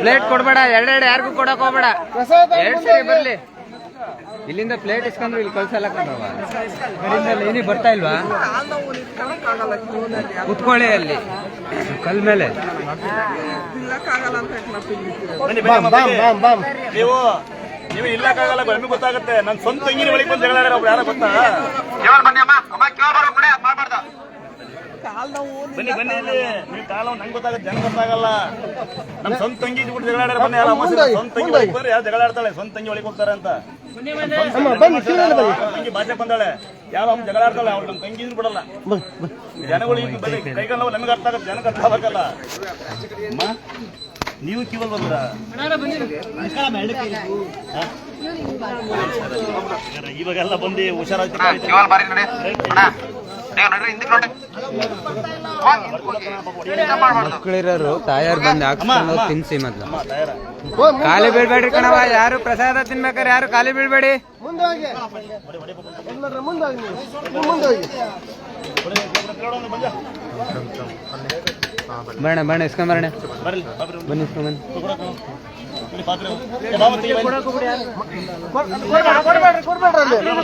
Plate ಕೊಡ್ಬೇಡ ಎರಡೆರಡು ಯಾರಿಗೂ ಕೊಡಕ್ ಹೋಗ್ಬೇಡ. ಎರಡ್ ಸರಿ ಬರ್ಲಿ. ಇಲ್ಲಿಂದ ಪ್ಲೇಟ್ ಇಸ್ಕೊಂಡ್ರು ಇಲ್ಲಿ ಕಳ್ಸಲ್ಲ ಕಡೆಯಿಂದ ಏನಿ ಬರ್ತಾ ಇಲ್ವಾ? ಕುತ್ಕೊಳ್ಳಿ ಅಲ್ಲಿ. ಕಲ್ ಮೇಲೆ. ನೀವು ನೀವು ಇಲ್ಲಕ್ಕಾಗಲ್ಲ ನಮಗೆ ಗೊತ್ತಾಗುತ್ತೆ. ನನ್ನ ಸ್ವಂತ ತಂಗಿನ ಬಳಿ ಬಂದು ಜಗಳ ಯಾರೋ ಗೊತ್ತಾ? ಬನ್ನಿ ಬನ್ನಿ ಇಲ್ಲಿ ನೀವು ಕಾಲ ನಂಗೆ ಗೊತ್ತಾಗುತ್ತೆ ಜನ ಗೊತ್ತಾಗಲ್ಲ. ನಮ್ಮ ಸ್ವಂತ ತಂಗಿ ಬಿಟ್ಟು ಜಗಳ ಆಡ್ಯಾರ ಬನ್ನಿ ಯಾರು ಸ್ವಂತ ತಂಗಿ ಒಳಗೆ ಬಂದ್ರೆ ಯಾರು ಜಗಳ ಆಡ್ತಾಳೆ ಸ್ವಂತ ತಂಗಿ ಒಳಗೆ ಹೋಗ್ತಾರೆ ಅಂತ. ತಂಗಿ ಭಾಷೆ ಬಂದಾಳೆ ಯಾವ ಅವ್ನು ಜಗಳ ಆಡ್ತಾಳೆ ಅವ್ಳು ನಮ್ಮ ತಂಗಿ ಬಿಡಲ್ಲ ಜನಗಳು ಈಗ ಬರೀ ಕೈಗಾಲ ನಾವು ನಮಗೆ ಅರ್ಥ ಆಗತ್ತೆ ಜನಕ್ಕೆ ಅರ್ಥ ಆಗಬೇಕಲ್ಲ ಅಮ್ಮ ನೀವು ಕಿವಲ್ ಬಂದ್ರ? ಇವಾಗೆಲ್ಲ ಬಂದು ಹುಷಾರಾಗಿ ಮಕ್ಕಳಿರೋರು ತಾಯಾರು ಬಂದು ಹಾಕ್ಸ್ಕೊಂಡು ತಿನ್ಸಿ ಮೊದ್ಲು. ಖಾಲಿ ಬೀಳ್ಬೇಡ್ರಿ ಕಣವ ಯಾರು ಪ್ರಸಾದ ತಿನ್ಬೇಕಾರೆ ಯಾರು ಖಾಲಿ ಬೀಳ್ಬೇಡಿ. ಬಣ್ಣ ಬಣ್ಣ ಇಸ್ಕೊಂಬರಣ ಬನ್ನಿ ಇಸ್ಕೊಂಬನ್ನಿ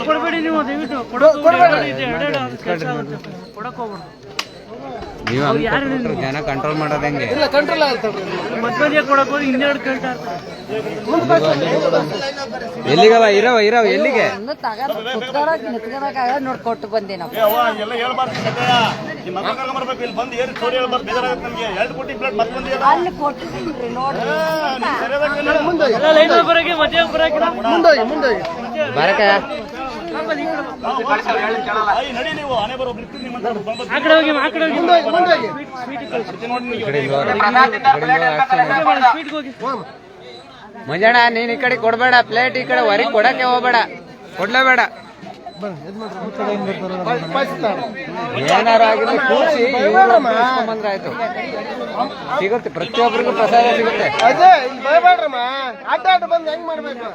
ಕೊಡ್ಬೇಡಿ ನೀವು ದಯವಿಟ್ಟು ಕೊಡಬೇಡಿ ಕೊಡಕ್ ಹೋಗ್ಬಾರ್ದು. ನೀವು ಜನ ಕಂಟ್ರೋಲ್ ಮಾಡೋದು ಹೆಂಗೆ? ಮಧ್ಯ ಕೊಡಕ್ ಹೋಗಿ ಇನ್ನೆರಡು ಕೇಳ್ತಾ ಇರ್ತಾರೆ ಎಲ್ಲಿಗವ ಇರವ ಇರವ ಎಲ್ಲಿಗೆ? ಕುತ್ಕೊಳಕ್ ನಿತ್ಕೊಳಕ್ ನೋಡ್ಕೊಟ್ಟು ಬಂದೆ ನಾವು. ಎಲ್ಲ ಹೇಳ್ಬಾರ್ದು ಸದ್ಯ ನಿಮ್ಮ ಮಕ್ಕಳು ಕರ್ಕೊಂಬರ್ಬೇಕು ಇಲ್ಲಿ ಬಂದು ಏನು ಸ್ಟೋರಿ ಹೇಳ್ಬಾರ್ದು ಬೇಜಾರಾಗುತ್ತೆ ನಮಗೆ. ಎರಡು ಕೋಟಿ ಪ್ಲೇಟ್ ಮತ್ತೆ ಬಂದಿಲ್ಲ ಅಲ್ಲಿ. ಕೊಟ್ಟಿದ್ದೀನಿ ನೋಡ್ರಿ. ಎಲ್ಲ ಲೈನ್ ಬರೋಕೆ ಮಂಜಣ್ಣ, ನೀನ್ ಈ ಕಡೆ ಕೊಡ್ಬೇಡ ಪ್ಲೇಟ್ ಈ ಕಡೆ ಹೊರಗೆ ಕೊಡಕ್ಕೆ ಹೋಗ್ಬೇಡ. ಕೊಡ್ಲೇಬೇಡ. ಕೂರ್ಸಿ ಸಿಗುತ್ತೆ ಪ್ರತಿಯೊಬ್ಬರಿಗೂ ಪ್ರಸಾದ ಸಿಗುತ್ತೆ. ಅದೇ ಹೆಂಗ್ ಮಾಡ್ಬೇಕು?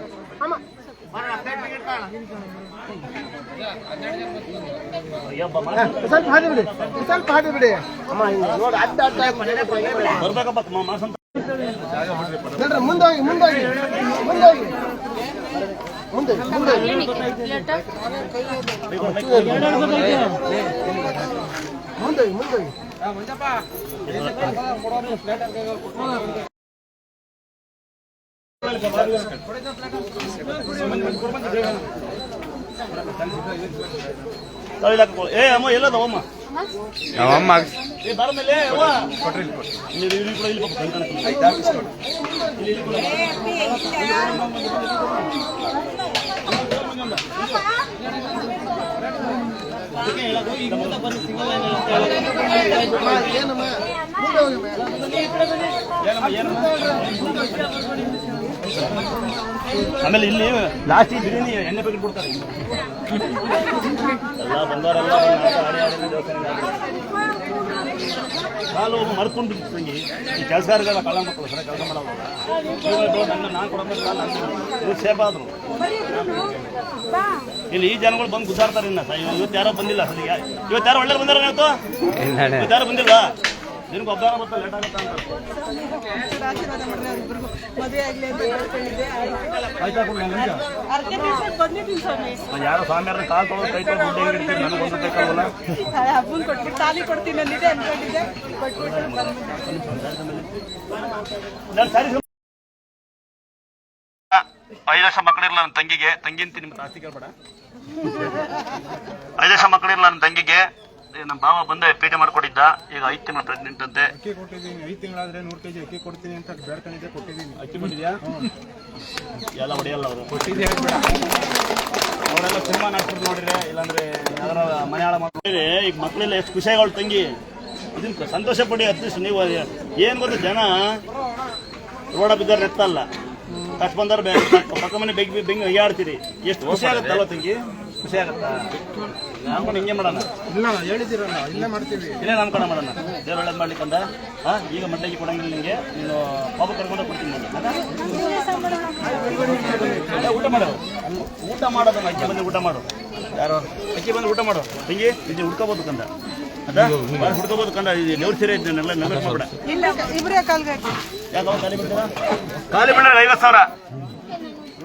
ಸ್ವಲ್ಪ ಹಾದಿ ಬಿಡಿ ಸ್ವಲ್ಪ ಮುಂದೋಗಿ ಮುಂದೋಗಿ ಮುಂದೋಗಿ ಮುಂದೆ. ಏ ಅಮ್ಮ ಎಲ್ಲದ ಅಮ್ಮ ನಮ್ಮಮ್ಮ ಏ ಬರ ಮೇಲೆ ಅವ್ವ ಇಲ್ಲಿ ಇಲ್ಲಿ ಕೂಡ ಇಲ್ಲಿ ಪಾಪ ಕೈ ಕಾಣಿಸ್ತಿಲ್ಲ. ಏನಮ್ಮ ಮುಂದೆ ಹೋಗಿ ಆಮೇಲೆ ಇಲ್ಲಿ ಲಾಸ್ಟ್ ಬಿರಿಯಾನಿ ಎಣ್ಣೆ ಪ್ಯಾಕೆಟ್ ಕೊಡ್ತಾರೆ. ಎಲ್ಲ ಬಂದವರೆಲ್ಲ. ಕಾಲು ಮರ್ಕೊಂಡು ಬಿಟ್ಟು ತಂಗಿ ಈ ಕೆಲಸಗಾರಗಳ ಕಳ್ಳ ಮಕ್ಕಳು ಸರ ಕೆಲಸ ಮಾಡೋದು ನನ್ನ ನಾನು ಸೇಫ್ ಆದ್ರು. ಇಲ್ಲಿ ಈ ಜನಗಳು ಬಂದು ಗುದ್ದಾಡ್ತಾರೆ ಇನ್ನ. ಇವತ್ತು ಯಾರೋ ಬಂದಿಲ್ಲ ಸರಿ ಇವತ್ತು ಯಾರೋ ಒಳ್ಳೆ ಬಂದಾರ ಇವತ್ತು? ಯಾರು ಬಂದಿಲ್ಲ ದಿನಕ್ಕೆ ಒಬ್ಬ ಮತ್ತೆ ಲೇಟ್ ಆಗುತ್ತೆ ಅಂತ ಆಯ್ತಾ ಕೊಡು ಒಂದು ನಿಮಿಷ. ನಾನು ಯಾರೋ ಸ್ವಾಮಿಯವ್ರನ್ನ ಕಾಲ್ ತೊಗೊಂಡು ಕೈ ತೊಗೊಂಡು ದುಡ್ಡು ಹೆಂಗೆ ಇಡ್ತೀರಿ ನನಗೆ ಒಂದು ಬೇಕಾಗಲ್ಲ ಹಬ್ಬನ್ ಕೊಟ್ಟು ತಾಲಿ ಕೊಡ್ತೀನಿ ಐದು ಲಕ್ಷ ಮಕ್ಕಳಿರ್ಲ ನನ್ನ ತಂಗಿಗೆ. ತಂಗಿ ಅಂತ ನಿಮ್ಗೆ ಆಸ್ತಿ ಕೇಳ್ಬೇಡ. ಐದು ಲಕ್ಷ ಮಕ್ಕಳಿರ್ಲ ನನ್ನ ತಂಗಿಗೆ. ನಮ್ಮ ಭಾವ ಬಂದೆ ಪೇಟೆ ಮಾಡ್ಕೊಟ್ಟಿದ್ದ. ಈಗ ಐದು ತಿಂಗಳು ಪ್ರೆಗ್ನೆಂಟ್ ಅಂತೆ. ಅಕ್ಕಿ ಕೊಟ್ಟಿದ್ದೀನಿ ಐದು ತಿಂಗಳಾದ್ರೆ ನೂರು ಕೆಜಿ ಅಕ್ಕಿ ಕೊಡ್ತೀನಿ ಅಂತ ಬೇಡ್ಕೊಂಡಿದ್ದೆ ಕೊಟ್ಟಿದ್ದೀನಿ. ಅಕ್ಕಿ ಬಂದಿದ್ಯಾ ಎಲ್ಲ ಹೊಡೆಯಲ್ಲ ಅವರು. ಅವರೆಲ್ಲ ಸಿನಿಮಾ ನಾಟಕ ನೋಡಿದ್ರೆ ಇಲ್ಲಾಂದ್ರೆ ಯಾವ್ದಾರ ಮನೆಯಾಳ ಈಗ ಮಕ್ಕಳೆಲ್ಲ ಎಷ್ಟು ಖುಷಿಯಾಗಿ ಅವಳು ತಂಗಿ ಇದನ್ನ ಸಂತೋಷ ಪಡಿ ಅಟ್ಲೀಸ್ಟ್ ನೀವು ಏನು ಗೊತ್ತು ಜನ ರೋಡ ಬಿದ್ದರೆ ನೆತ್ತಲ್ಲ. ಕಷ್ಟ ಬಂದವ್ರು ಪಕ್ಕ ಮನೆ ಬೆಂಗ್ ಬೆಂಗ್ ಆಡ್ತೀರಿ. ಎಷ್ಟು ಖುಷಿ ಆಗುತ್ತಲ್ಲ ತಂಗಿ? ಖುಷಿ ಆಗುತ್ತಾ? ನಾನು ಹಿಂಗೆ ಮಾಡೋಣ. ಇಲ್ಲ ಹೇಳಿದ್ದೀರಲ್ಲ ಇಲ್ಲೇ ಮಾಡ್ತೀವಿ. ಇಲ್ಲೇ ನಮ್ಮ ಕಡೆ ಮಾಡೋಣ. ದೇವ್ರ ಒಳ್ಳೇದು ಮಾಡ್ಲಿಕ್ಕಂದ ಹಾ ಈಗ ಮಡ್ಲಗಿ ಕೊಡಂಗಿಲ್ಲ ನಿಮಗೆ ನೀನು ಪಾಪ ಕರ್ಕೊಂಡು ಕೊಡ್ತೀನಿ ನಾನು ಊಟ ಮಾಡು. ಊಟ ಮಾಡೋದನ್ನ ಅಕ್ಕಿ ಬಂದು ಊಟ ಮಾಡು. ಯಾರು? ಅಕ್ಕಿ ಬಂದು ಊಟ ಮಾಡು. ಹಿಂಗೆ? ಇದು ಹುಡ್ಕೋಬೋದು ಕಂದ. ಅದಾ ಹುಡ್ಕೋಬೋದು ಕಂಡ ದೇವ್ರ ಸೀರೆ ಇದ್ದನ್ನೆಲ್ಲ ನೆನಪು ಮಾಡ್ಬೇಡ. ಯಾಕೋ ಖಾಲಿ ಬಿಡ್ತೀರಾ ಖಾಲಿ ಬಿಡ್ರಿ ಐವತ್ತು ಸಾವಿರ.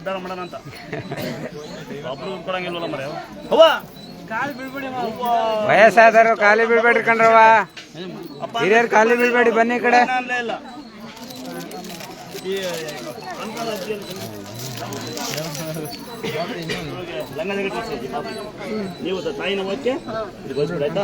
ಉದ್ಧಾರ ಮಾಡೋಣ ಅಂತ ಒಬ್ರು ಕೊಡಂಗಿಲ್ವಲ್ಲ ಮರ ಅವ್ವ ವಯಸ್ಸಾದರು ಖಾಲಿ ಬಿಡ್ಬೇಡ್ರಿ ಕಣ್ರವ್ವ ಹಿರಿಯರು ಖಾಲಿ ಬಿಡ್ಬೇಡಿ ಬನ್ನಿ ಈ ಕಡೆ ಅಲ್ಲೇ ಇಲ್ಲ ಲಂಗ. ನೀವು ತಾಯಿನ ಓಕೆ ಆಯ್ತಾ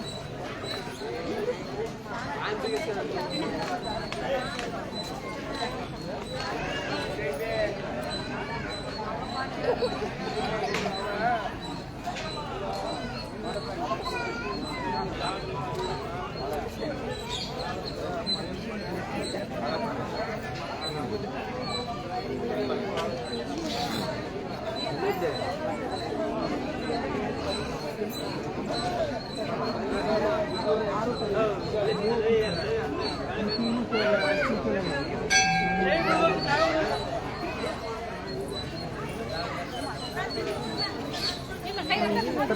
안되겠어요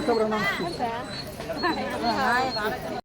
Dobra.